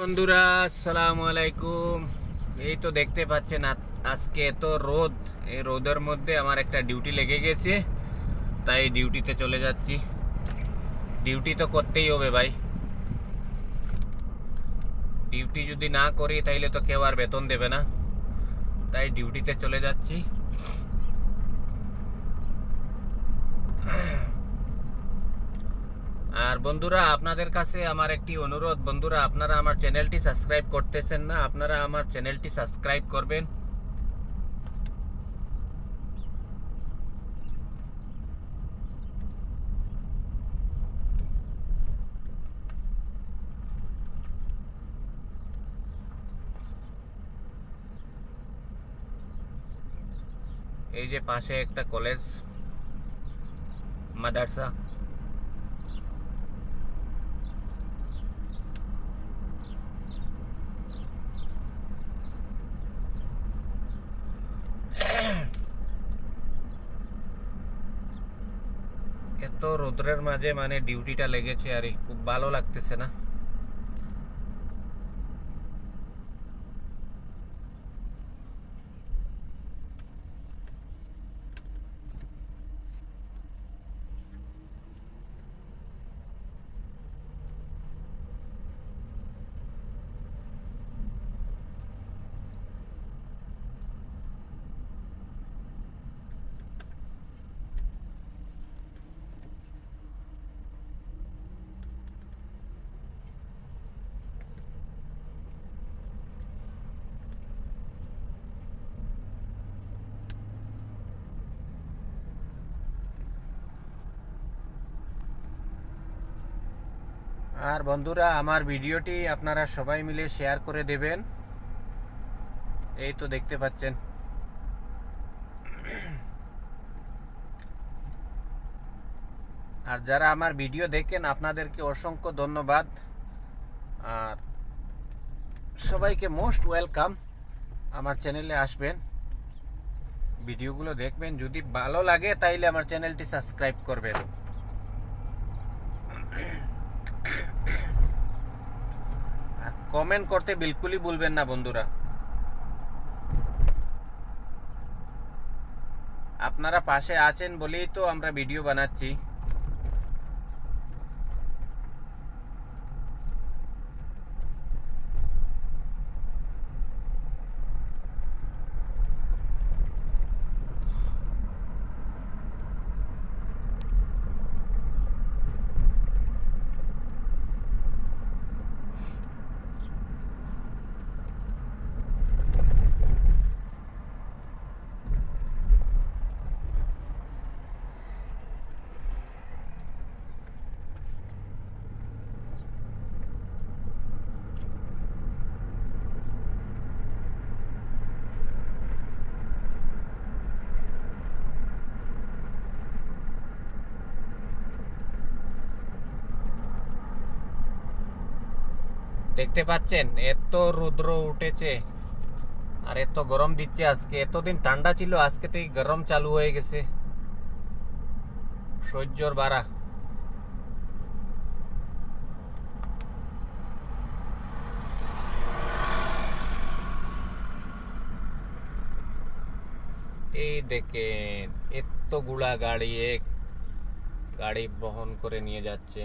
বন্ধুরা, আসসালামু আলাইকুম। এই তো দেখতে পাচ্ছেন আজকে এত রোদ। এই রোদের মধ্যে আমার একটা ডিউটি লেগে গেছে, তাই ডিউটিতে চলে যাচ্ছি। ডিউটি তো করতেই হবে ভাই। ডিউটি যদি না করি, তাইলে তো কেউ আর বেতন দেবে না। তাই ডিউটিতে চলে যাচ্ছি। আর বন্ধুরা, আপনাদের কাছে আমার একটি অনুরোধ। বন্ধুরা, আপনারা আমার চ্যানেলটি সাবস্ক্রাইব করতেছেন না, আপনারা আমার চ্যানেলটি সাবস্ক্রাইব করবেন। এই যে পাশে একটা কলেজ, মাদ্রাসা। এত রোদ্রের মাঝে মানে ডিউটিটা লেগেছে আর খুব ভালো লাগতেছে না। আর বন্ধুরা, আমার ভিডিওটি আপনারা সবাই মিলে শেয়ার করে দেবেন। এই তো দেখতে পাচ্ছেন। আর যারা আমার ভিডিও দেখেন, আপনাদেরকে অসংখ্য ধন্যবাদ। আর সবাইকে মোস্ট ওয়েলকাম আমার চ্যানেলে আসবেন। ভিডিওগুলো দেখবেন। যদি ভালো লাগে, তাইলে আমার চ্যানেলটি সাবস্ক্রাইব করবেন আর কমেন্ট করতে বিলকুলই বলবেন না বন্ধুরা। আপনারা পাশে আছেন বলেই তো আমরা ভিডিও বানাচ্ছি। দেখতে পাচ্ছেন? এত রুদ্র উঠেছে। আর এত গরম দিচ্ছে আজকে। এতদিন ঠান্ডা ছিল, আজকে থেকে গরম চালু হয়ে গেছে। সহ্যর বাড়া এই দেখেন এতগুলা গাড়ি এক গাড়ি বহন করে নিয়ে যাচ্ছে।